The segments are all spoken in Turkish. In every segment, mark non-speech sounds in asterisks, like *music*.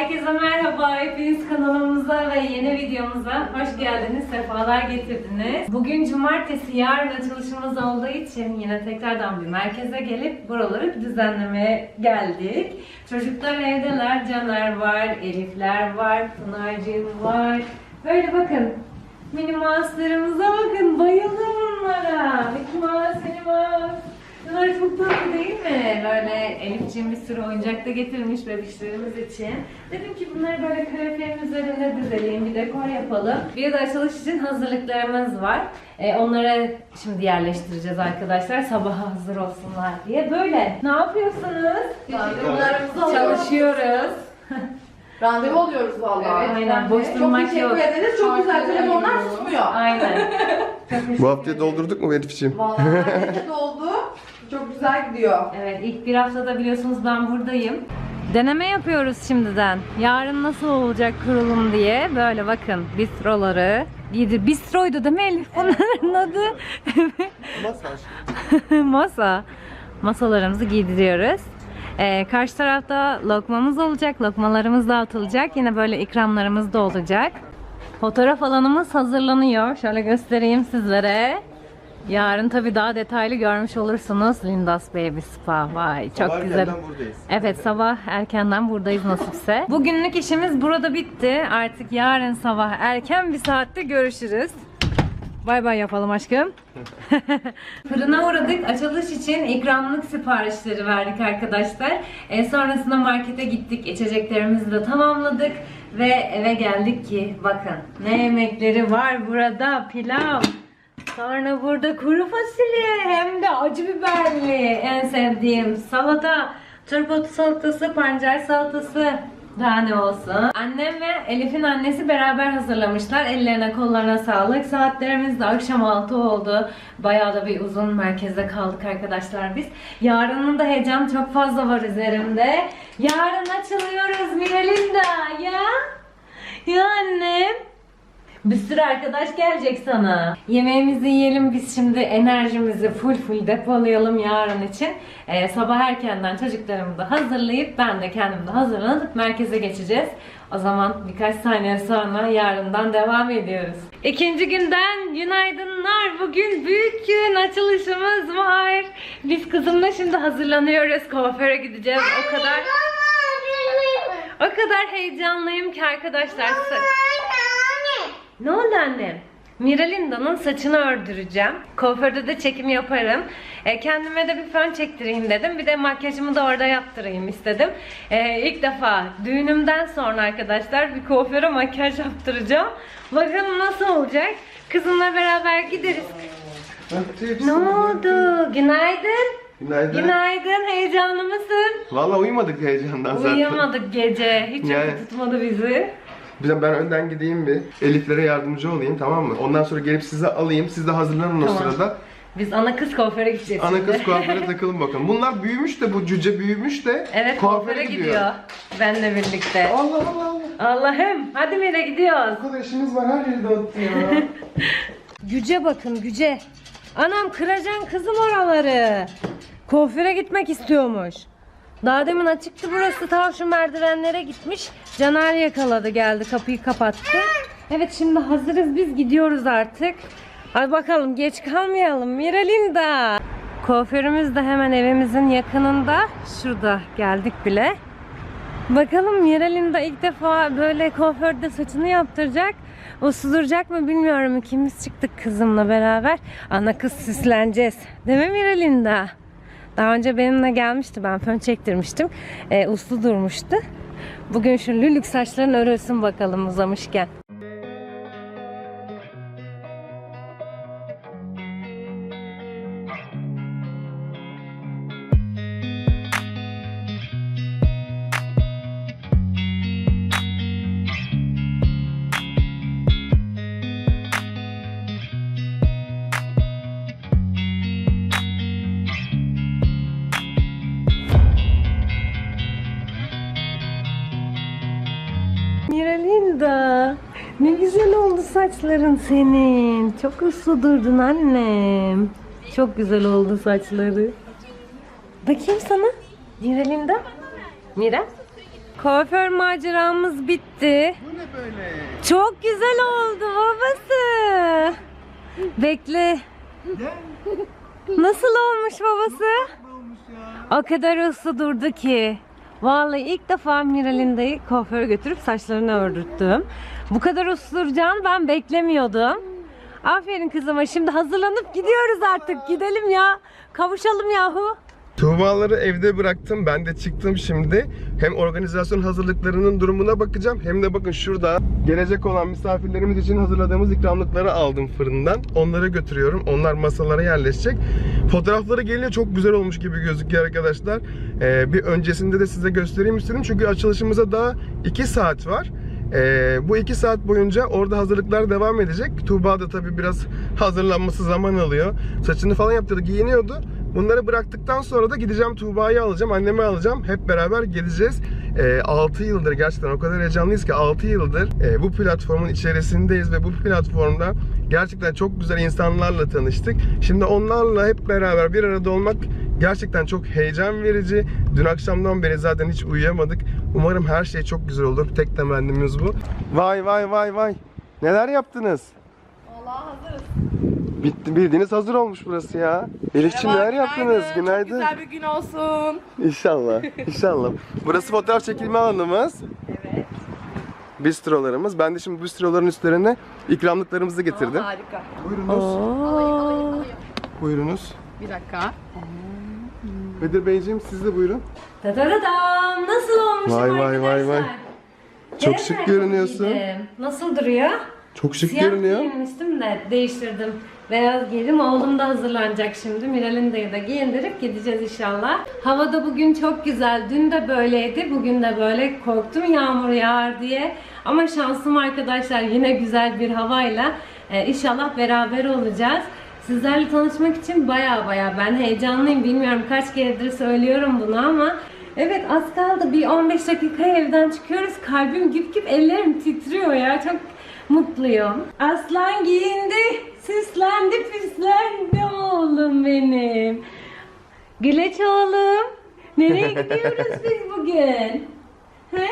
Herkese merhaba. Hepiniz kanalımıza ve yeni videomuza hoş geldiniz. Sefalar getirdiniz. Bugün cumartesi, yarın açılışımız olduğu için yine tekrardan bir merkeze gelip buraları düzenlemeye geldik. Çocuklar evdeler. Caner var, Elifler var, Pınar'cığım var. Böyle bakın. Mini Mouse'larımıza bakın. Bayıldım bunlara. Mickey Mouse, Minnie Mouse. Bunlar çok tatlı değil mi? Böyle Elifciğim bir sürü oyuncak da getirmiş bebişlerimiz için. Dedim ki bunları böyle kanepelerin üzerine dizelim, bir dekor yapalım. Bir de açılış için hazırlıklarımız var. Ee, onları şimdi yerleştireceğiz arkadaşlar. Sabaha hazır olsunlar diye. Böyle. Ne yapıyorsunuz? Randevularımızı alıyoruz. Çalışıyoruz. *laughs* Randevu oluyoruz vallahi. Evet, aynen. Boş Çok durmak teşekkür yok. ederiz. Çok güzel telefonlar susmuyor. Aynen. *laughs* Bu haftayı doldurduk mu Elif'ciğim? Vallahi doldu. Çok güzel gidiyor. Evet ilk bir haftada biliyorsunuz ben buradayım. Deneme yapıyoruz şimdiden. Yarın nasıl olacak kurulum diye. Böyle bakın bistroları. Giydir. Bistroydu değil mi Elif? Onların adı. Masaj. *laughs* Masa. Masalarımızı giydiriyoruz. Ee, karşı tarafta lokmamız olacak. Lokmalarımız dağıtılacak. Yine böyle ikramlarımız da olacak. Fotoğraf alanımız hazırlanıyor. Şöyle göstereyim sizlere. Yarın tabii daha detaylı görmüş olursunuz. Lindas Baby Spa. Vay çok Sabah güzel. erkenden buradayız. Evet sabah erkenden buradayız nasipse. *laughs* Bugünlük işimiz burada bitti. Artık yarın sabah erken bir saatte görüşürüz. Bay bay yapalım aşkım. *laughs* Fırına uğradık. Açılış için ikramlık siparişleri verdik arkadaşlar. E, sonrasında markete gittik. İçeceklerimizi de tamamladık. Ve eve geldik ki bakın ne yemekleri var burada. Pilav. Sonra burada kuru fasulye hem de acı biberli en sevdiğim salata, turp salatası, pancar salatası daha ne olsun. Annem ve Elif'in annesi beraber hazırlamışlar. Ellerine kollarına sağlık. Saatlerimiz de akşam 6 oldu. Bayağı da bir uzun merkezde kaldık arkadaşlar biz. Yarının da heyecan çok fazla var üzerimde. Yarın açılıyoruz Miralinda ya. Ya annem. Bir sürü arkadaş gelecek sana. Yemeğimizi yiyelim biz şimdi enerjimizi full full depolayalım yarın için. Ee, sabah erkenden çocuklarımı da hazırlayıp ben de kendim de hazırlanıp merkeze geçeceğiz. O zaman birkaç saniye sonra yarından devam ediyoruz. İkinci günden günaydınlar. Bugün büyük gün açılışımız var. Biz kızımla şimdi hazırlanıyoruz. Kuaföre gideceğiz. O kadar o kadar heyecanlıyım ki arkadaşlar. Ne oldu annem? Miralinda'nın saçını ördüreceğim. Kuaförde de çekim yaparım. E, kendime de bir fön çektireyim dedim. Bir de makyajımı da orada yaptırayım istedim. E, ilk defa düğünümden sonra arkadaşlar bir kuaföre makyaj yaptıracağım. Bakalım nasıl olacak. Kızımla beraber gideriz. Ne oldu? Günaydın. Günaydın. Günaydın. Heyecanlı mısın? Valla uyumadık heyecandan zaten. Uyuyamadık gece. Hiç Yani. uyku tutmadı bizi. Ben, ben önden gideyim bir. Elif'lere yardımcı olayım tamam mı? Ondan sonra gelip size alayım. Siz de hazırlanın o Tamam. sırada. Biz ana kız kuaföre gideceğiz Ana şimdi. kız kuaföre *laughs* takılın bakalım. Bunlar büyümüş de bu cüce büyümüş de Evet kuaföre gidiyor. Benle birlikte. Allah Allah Allah. Allah'ım hadi Mira gidiyoruz. Bu kadar işimiz var her yeri dağıttı ya. *laughs* Güce bakın güce. Anam kıracaksın kızım oraları. Kuaföre gitmek istiyormuş. Daha demin açıktı burası tam merdivenlere gitmiş. Caner yakaladı geldi kapıyı kapattı. Evet şimdi hazırız biz gidiyoruz artık. Hadi bakalım geç kalmayalım Miralinda. Kuaförümüz de hemen evimizin yakınında. Şurada geldik bile. Bakalım Miralinda ilk defa böyle kuaförde saçını yaptıracak. O suduracak mı bilmiyorum. İkimiz çıktık kızımla beraber. Ana kız süsleneceğiz. Değil mi Miralinda? Daha önce benimle gelmişti. Ben fön çektirmiştim. Ee, uslu durmuştu. Bugün şu lülük saçların örülsün bakalım uzamışken. Saçların senin. Çok uslu durdun annem. Çok güzel oldu saçları. Bakayım sana. Miralinda. Mira. Kuaför maceramız bitti. Bu ne böyle? Çok güzel oldu babası. Bekle. Nasıl olmuş babası? O kadar uslu durdu ki. Vallahi ilk defa Miralinda'yı kuaföre götürüp saçlarını ördürttüm. Bu kadar uslu duracağını ben beklemiyordum. Aferin kızıma. Şimdi hazırlanıp gidiyoruz artık. Gidelim ya. Kavuşalım yahu. Tuğbaları evde bıraktım. Ben de çıktım şimdi. Hem organizasyon hazırlıklarının durumuna bakacağım. Hem de bakın şurada gelecek olan misafirlerimiz için hazırladığımız ikramlıkları aldım fırından. Onları götürüyorum. Onlar masalara yerleşecek. Fotoğrafları geliyor. Çok güzel olmuş gibi gözüküyor arkadaşlar. Ee, bir öncesinde de size göstereyim istedim. Çünkü açılışımıza daha 2 saat var. Ee, bu iki saat boyunca orada hazırlıklar devam edecek. Tuğba da tabii biraz hazırlanması zaman alıyor. Saçını falan yaptırdı, giyiniyordu. Bunları bıraktıktan sonra da gideceğim Tuğba'yı alacağım, annemi alacağım. Hep beraber geleceğiz. Ee, 6 yıldır gerçekten o kadar heyecanlıyız ki 6 yıldır e, bu platformun içerisindeyiz ve bu platformda gerçekten çok güzel insanlarla tanıştık. Şimdi onlarla hep beraber bir arada olmak gerçekten çok heyecan verici. Dün akşamdan beri zaten hiç uyuyamadık. Umarım her şey çok güzel olur. Tek temennimiz bu. Vay vay vay vay. Neler yaptınız? Vallahi hazırız. Bitti, bildiğiniz hazır olmuş burası ya. Elifçim neler yaptınız? Çok Günaydın. güzel bir gün olsun. İnşallah. *laughs* İnşallah. Burası fotoğraf çekilme alanımız. Evet. Bistrolarımız. Ben de şimdi bistroların üstlerine ikramlıklarımızı getirdim. Harika. Buyurunuz. Oo. Buyurunuz. Bir dakika. Bedir Beyciğim siz de buyurun. Tadadadam. Nasıl olmuşum Vay, vay, vay, vay. Çok şık görünüyorsun. Nasıl duruyor? Çok şık Siyah görünüyor. giyinmiştim de değiştirdim. Beyaz giydim. Oğlum da hazırlanacak şimdi. Miralinda'yı da giyindirip gideceğiz inşallah. Hava da bugün çok güzel. Dün de böyleydi. Bugün de böyle. Korktum yağmur yağar diye. Ama şansım arkadaşlar yine güzel bir havayla e, inşallah beraber olacağız. Sizlerle tanışmak için baya baya ben heyecanlıyım. Bilmiyorum kaç keredir söylüyorum bunu ama Evet az kaldı. Bir 15 dakikaya evden çıkıyoruz. Kalbim güp güp ellerim titriyor ya. Çok mutluyum. Aslan giyindi. Süslendi püslendi oğlum benim. Güleç oğlum. Nereye *laughs* gidiyoruz biz bugün? He?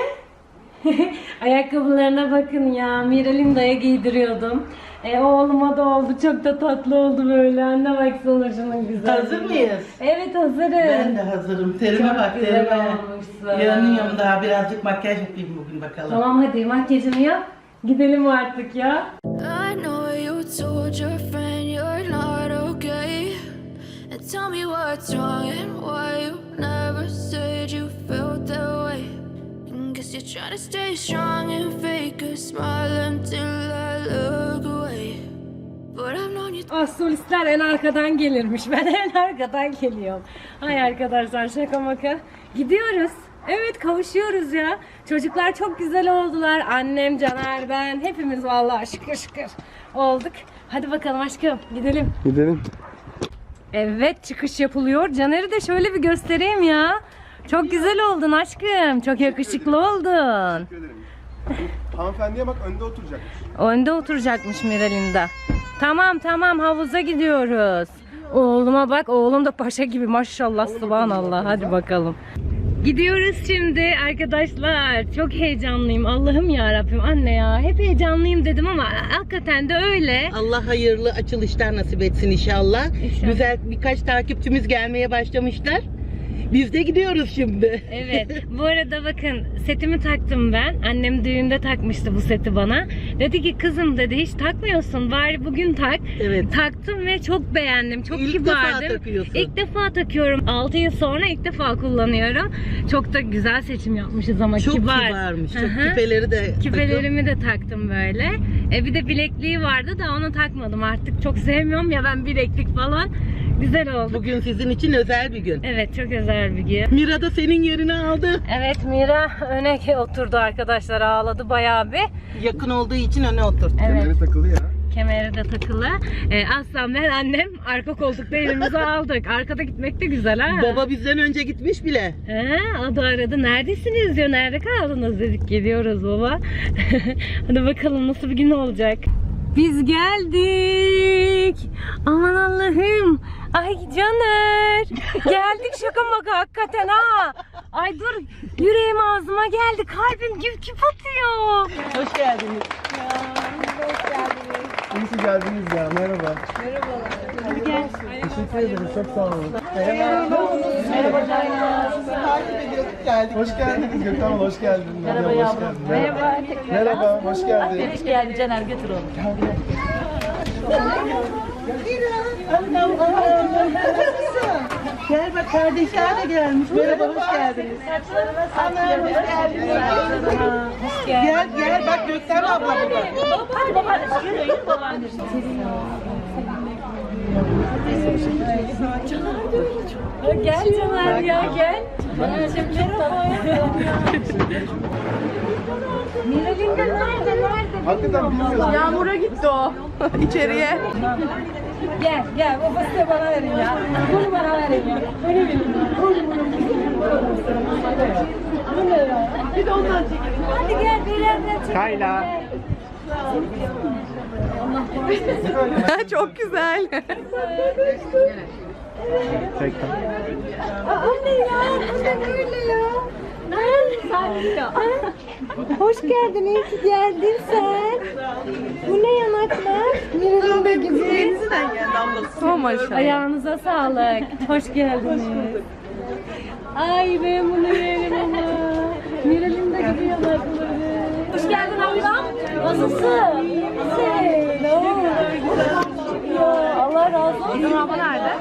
*laughs* Ayakkabılarına bakın ya. Miral'in daya giydiriyordum. E, oğluma da oldu. Çok da tatlı oldu böyle. Anne baksana şunun güzel. Hazır mıyız? Evet hazırım. Ben de hazırım. Terime Çok bak terime. olmuşsun. Yanıyorum daha birazcık makyaj yapayım bugün bakalım. Tamam hadi makyajını yap. Gidelim artık ya. I know you told your friend you're not okay. And tell me what's wrong and why you never said you felt that way. And guess you're trying to stay strong and fake a smile until I look away. But I've known you. Ah solistler en arkadan gelirmiş. *laughs* Ben en arkadan geliyorum. Ay arkadaşlar şaka maka. Gidiyoruz. Evet kavuşuyoruz ya. Çocuklar çok güzel oldular. Annem, Caner, ben hepimiz vallahi şıkır şıkır olduk. Hadi bakalım aşkım gidelim. Gidelim. Evet çıkış yapılıyor. Caner'i de şöyle bir göstereyim ya. Çok güzel oldun aşkım. Çok yakışıklı oldun. Hanımefendiye bak önde oturacak. Önde oturacakmış Miralinda. Tamam tamam havuza gidiyoruz. Oğluma bak oğlum da paşa gibi maşallah subhanallah hadi bakalım. Gidiyoruz şimdi arkadaşlar. Çok heyecanlıyım. Allah'ım ya Rabbim anne ya. Hep heyecanlıyım dedim ama hakikaten de öyle. Allah hayırlı açılışlar nasip etsin inşallah. İnşallah. Güzel birkaç takipçimiz gelmeye başlamışlar. Biz de gidiyoruz şimdi. Evet. *laughs* Bu arada bakın setimi taktım ben. Annem düğünde takmıştı bu seti bana. Dedi ki kızım dedi hiç takmıyorsun. Bari bugün tak. Evet. Taktım ve çok beğendim. Çok İlk kibardım. defa takıyorsun. İlk defa takıyorum. 6 yıl sonra ilk defa kullanıyorum. Çok da güzel seçim yapmışız ama Çok kibar. kibarmış. Çok Hı hı. küpeleri de Küpelerimi de taktım böyle. E bir de bilekliği vardı da onu takmadım. Artık çok sevmiyorum ya ben bileklik falan. Güzel oldu. Bugün sizin için özel bir gün. Evet çok özel bir gün. Mira da senin yerini aldı. Evet Mira öne oturdu arkadaşlar ağladı bayağı bir. Yakın olduğu için öne oturttu. Evet Kemeri takılı ya. kemeri de takılı. Ee, Aslan ben annem arka koltukta elimize *laughs* aldık. Arkada gitmek de güzel ha. Baba bizden önce gitmiş bile. He, o da aradı. Neredesiniz diyor. Nerede kaldınız dedik. Geliyoruz baba. *laughs* Hadi bakalım nasıl bir gün olacak. Biz geldik. Aman Allah'ım. Ay Caner. Geldik şaka maka hakikaten ha. Ay dur yüreğim ağzıma geldi. Kalbim güp güp atıyor. Hoş geldiniz. İyi ki geldiniz ya. Merhaba. Merhabalar. Hadi gel. Teşekkür ederim. Çok sağ olun. Merhaba. Sizi takip ediyorduk geldik. Hoş geldiniz Gökhan. Hoş geldin. Merhaba yavrum. Merhaba. Merhaba. Hoş geldin. Hoş geldin Caner götür onu. Gel bak kardeşler de gelmiş. Merhaba hoş geldiniz. Anam hoş geldiniz. Gel gel bak Gökten abla burada. Hadi babaannesi yürü yürü babaannesi. Gel Caner ya gel. Caner'cim merhaba. Miral'in de nerede nerede? Hakikaten bilmiyorum. Yağmur'a gitti o. *laughs* İçeriye. Gel gel bu fıstığı bana verin ya. Bunu bana verin ya. Öyle verin. Bu ne ya? Bir de ondan çekelim. Hadi gel beraber çekelim. Kayla. *laughs* Çok güzel. *laughs* Aa, o ne ya? Bu da böyle ya. Hoş geldin, iyi ki geldin sen. Bu ne yanaklar? Miral'in de gibi. Denizden geldi ablası. Maşallah. Ayağınıza sağlık. Hoş geldiniz. Ay ben bunu yerim ama. Miral'in de gibi yanakları. Hoş geldin ablam. Nasılsın? İyisin. Ne oldu? Allah razı olsun. Bizim abla nerede?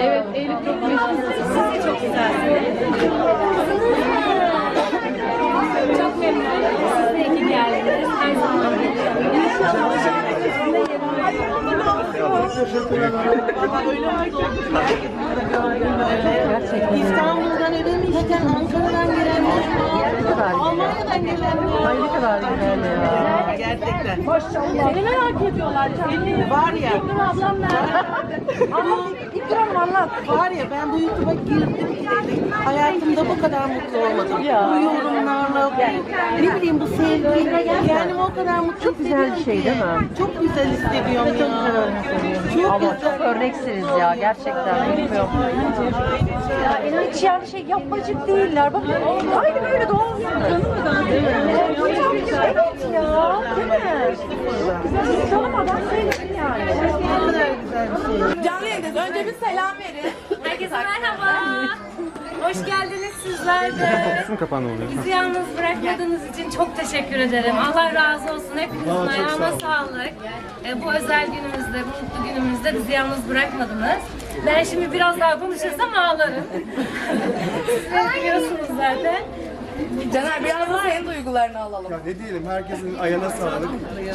Evet Elif çok meşgul. Çok güzel. Çok memnun oldum. Siz de iyi geldiniz. Her zaman geliyorum. İnşallah. İstanbul'dan ödemişken Ankara'dan gelenler Almanya'dan gelenler. Ay ne kadar güzel ya. Gerçekten. Seni merak ediyorlar. Seni Var ya. İkram ablam nerede? *laughs* İkram anlat. Var ya ben bu YouTube'a girdim hayatımda bu kadar mutlu olmadım. Bu yorumlarla, ne bileyim bu sevgi, kendimi o kadar mutlu Çok güzel bir şey değil mi? Çok güzel hissediyorum ya. Çok Ama güzel. çok örneksiniz ya gerçekten bilmiyorum. Ya hiç yani şey yapmacık değiller. Bakın aynı böyle doğal gibi. Evet, evet ya. Değil mi? Bizi tanımadan söyledim yani. Güzel şey. Canlı yayındayız. Önce bir selam verin. Herkese merhaba. Hoş geldiniz sizler de. Bizi yalnız bırakmadığınız için çok teşekkür ederim. Allah razı olsun. Hepinizin ayağına sağlık. E, bu özel günümüzde, bu mutlu günümüzde bizi yalnız bırakmadınız. Ben şimdi biraz daha konuşursam ağlarım. *laughs* Siz biliyorsunuz zaten. Caner biraz da senin duygularını alalım. Ya ne diyelim herkesin ayağına sağlık.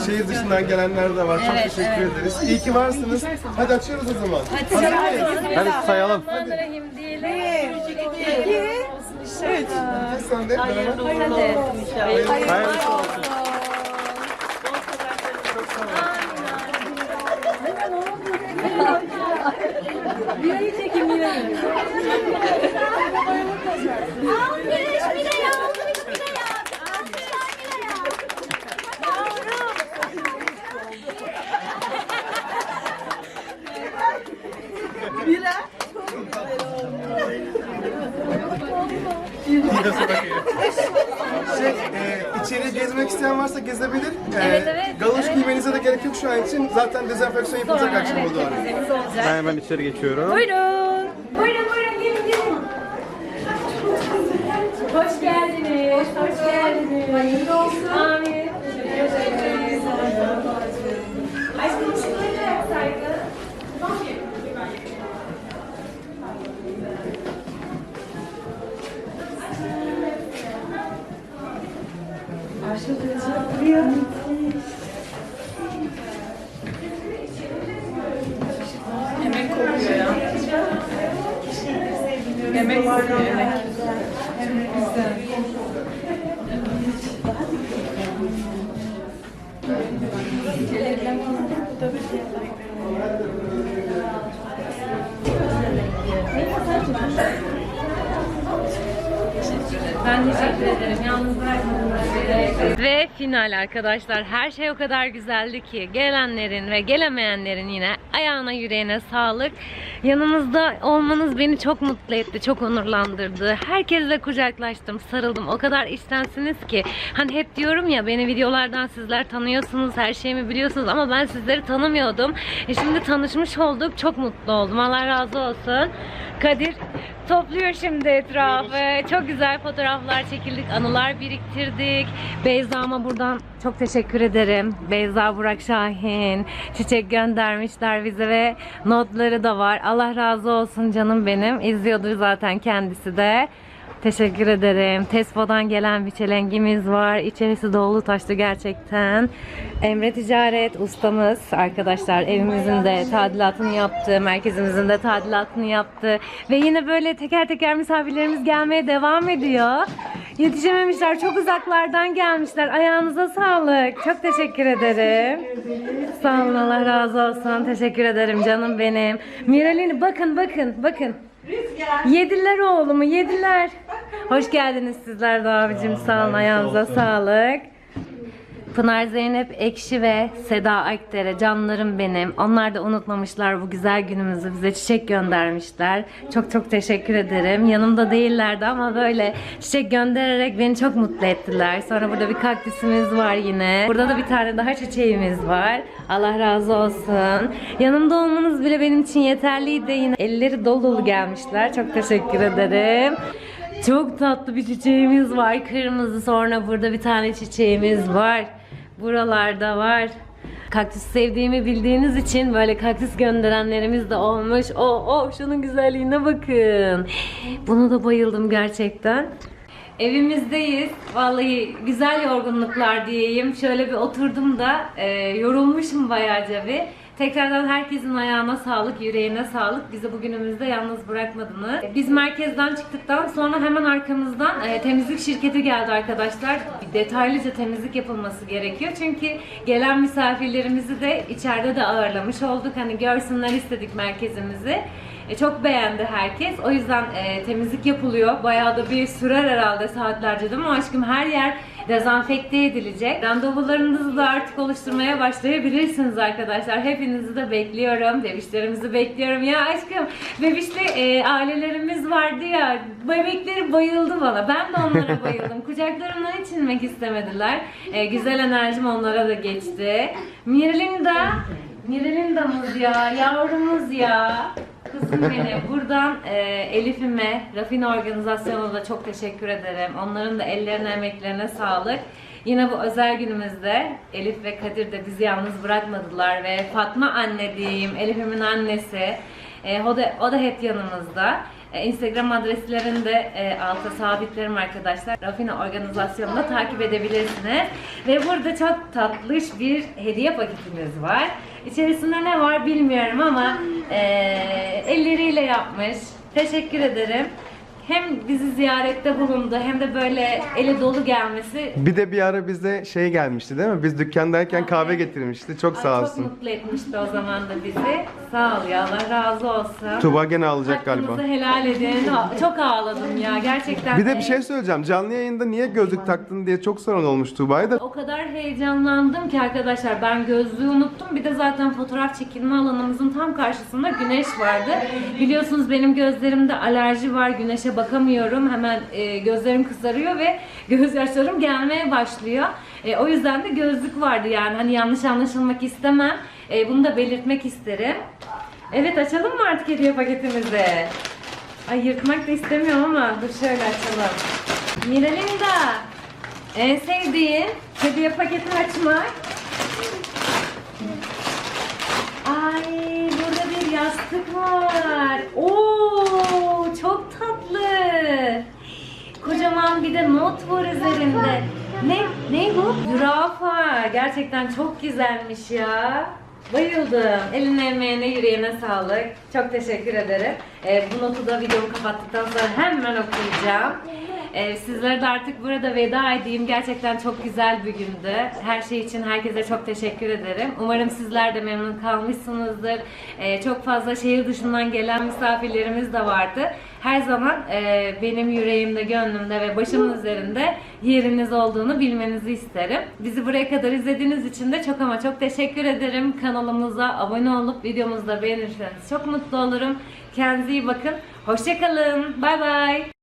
Şehir dışından gelenler de var. Çok Evet, teşekkür evet. ederiz. İyi ki varsınız. Hadi açıyoruz o zaman. Hadi, Hadi sayalım. Bismillahirrahmanirrahim diyelim. Sen de beraber. Hadi. Hayırlısı olsun. Birayı çekin birayı. Şey, e, içeriye gezmek isteyen varsa gezebilir. E, Evet, evet, Galoş evet. giymenize de gerek yok şu an için. Zaten dezenfeksiyon yapılacak akşama evet, doğru. temizliğimiz olacak. Ben hemen içeri geçiyorum. Buyurun buyurun gelin gelin. Hoş geldiniz. Hoş geldiniz. Hayırlı olsun. Amin. Teşekkür ederiz. Aşkım ışıkları da yaksaydın. Yemek kokuyor yemek. Ve final arkadaşlar. Her şey o kadar güzeldi ki. Gelenlerin ve gelemeyenlerin yine ayağına yüreğine sağlık. Yanımızda olmanız beni çok mutlu etti. Çok onurlandırdı. Herkesle kucaklaştım, sarıldım. O kadar içtensiniz ki. Hani hep diyorum ya beni videolardan sizler tanıyorsunuz. Her şeyimi biliyorsunuz ama ben sizleri tanımıyordum. E şimdi tanışmış olduk. Çok mutlu oldum. Allah razı olsun. Kadir topluyor şimdi etrafı. Çok güzel fotoğraflar çekildik, anılar biriktirdik. Beyza'ma buradan çok teşekkür ederim. Beyza Burak Şahin çiçek göndermişler bize ve notları da var. Allah razı olsun canım benim. İzliyordur zaten kendisi de. Teşekkür ederim. Tespo'dan gelen bir çelengimiz var. İçerisi dolu taştı gerçekten. Emre Ticaret ustamız arkadaşlar evimizin de tadilatını yaptı. Merkezimizin de tadilatını yaptı. Ve yine böyle teker teker misafirlerimiz gelmeye devam ediyor. Yetişememişler. Çok uzaklardan gelmişler. Ayağınıza sağlık. Çok teşekkür ederim. Sağ olun Allah razı olsun. Teşekkür ederim canım benim. Miralini bakın bakın bakın. Yediler oğlumu yediler. Hoş geldiniz sizler de abicim. Sağ olun ayağınıza sağlık. Pınar Zeynep Ekşi ve Seda Akdere canlarım benim. Onlar da unutmamışlar bu güzel günümüzü bize çiçek göndermişler. Çok çok teşekkür ederim. Yanımda değillerdi ama böyle çiçek göndererek beni çok mutlu ettiler. Sonra burada bir kaktüsümüz var yine. Burada da bir tane daha çiçeğimiz var. Allah razı olsun. Yanımda olmanız bile benim için yeterliydi. Yine elleri dolu dolu gelmişler. Çok teşekkür ederim. Çok tatlı bir çiçeğimiz var. Kırmızı sonra burada bir tane çiçeğimiz var. Buralarda var. Kaktüs sevdiğimi bildiğiniz için böyle kaktüs gönderenlerimiz de olmuş. Oh oh şunun güzelliğine bakın. Buna da bayıldım gerçekten. Evimizdeyiz. Vallahi güzel yorgunluklar diyeyim. Şöyle bir oturdum da e, yorulmuşum bayağıca bir. Tekrardan herkesin ayağına sağlık, yüreğine sağlık. Bizi bugünümüzde yalnız bırakmadınız. Biz merkezden çıktıktan sonra hemen arkamızdan e, temizlik şirketi geldi arkadaşlar. Detaylıca temizlik yapılması gerekiyor. Çünkü gelen misafirlerimizi de içeride de ağırlamış olduk. Hani görsünler istedik merkezimizi. E, çok beğendi herkes. O yüzden e, temizlik yapılıyor. Bayağı da bir sürer herhalde saatlerce değil mi aşkım? Her yer dezenfekte edilecek. Randevularınızı da artık oluşturmaya başlayabilirsiniz arkadaşlar. Hepinizi de bekliyorum. Bebişlerimizi bekliyorum. Ya aşkım bebişli e, ailelerimiz vardı ya. Bebekleri bayıldı bana. Ben de onlara *laughs* bayıldım. Kucaklarımdan hiç inmek istemediler. E, güzel enerjim onlara da geçti. Mirilinda Mirelinda'mız ya, yavrumuz ya. Kızım benim. Buradan e, Elif'ime, Rafine Organizasyonuna da çok teşekkür ederim. Onların da ellerine, emeklerine sağlık. Yine bu özel günümüzde Elif ve Kadir de bizi yalnız bırakmadılar ve Fatma anne diyeyim, Elif'imin annesi. E, o, da, o da hep yanımızda. E, Instagram adreslerini de e, alta sabitlerim arkadaşlar. Rafine organizasyonunda takip edebilirsiniz. Ve burada çok tatlış bir hediye paketimiz var. İçerisinde ne var bilmiyorum ama e, elleriyle yapmış. Teşekkür ederim. Hem bizi ziyarette bulundu hem de böyle eli dolu gelmesi Bir de bir ara bize şey gelmişti değil mi? Biz dükkandayken kahve getirmişti. Çok Ay, sağ çok olsun. mutlu etmişti o zaman da bizi. Sağ ol ya Allah razı olsun. Tuba gene alacak galiba. Hakkınızı helal edin. Ha- Çok ağladım ya gerçekten. Bir de bir şey söyleyeceğim. Canlı yayında niye gözlük taktın diye çok sorun olmuş Tuğba'ya da. O kadar heyecanlandım ki arkadaşlar ben gözlüğü unuttum. Bir de zaten fotoğraf çekilme alanımızın tam karşısında güneş vardı. Biliyorsunuz benim gözlerimde alerji var. Güneşe bakamıyorum. Hemen e, gözlerim kızarıyor ve *laughs* gözyaşlarım gelmeye başlıyor. E, o yüzden de gözlük vardı yani. Hani yanlış anlaşılmak istemem. E, bunu da belirtmek isterim. Evet açalım mı artık hediye paketimizi? Ay yırtmak da istemiyorum ama dur şöyle açalım. Miralinda. En sevdiğin hediye paketi açmak. Ay burada bir yastık var. Oo çok tatlı. Kocaman bir de not var üzerinde. Ne ne bu? Zürafa. Gerçekten çok güzelmiş ya. Bayıldım. Eline emeğine yüreğine sağlık. Çok teşekkür ederim. Ee, bu notu da videomu kapattıktan sonra hemen okuyacağım. Ee, sizlere de artık burada veda edeyim. Gerçekten çok güzel bir gündü. Her şey için herkese çok teşekkür ederim. Umarım sizler de memnun kalmışsınızdır. Ee, çok fazla şehir dışından gelen misafirlerimiz de vardı. Her zaman e, benim yüreğimde, gönlümde ve başımın üzerinde yeriniz olduğunu bilmenizi isterim. Bizi buraya kadar izlediğiniz için de çok ama çok teşekkür ederim. Kanalımıza abone olup videomuzu da beğenirseniz çok mutlu olurum. Kendinize iyi bakın. Hoşçakalın. Bay bay.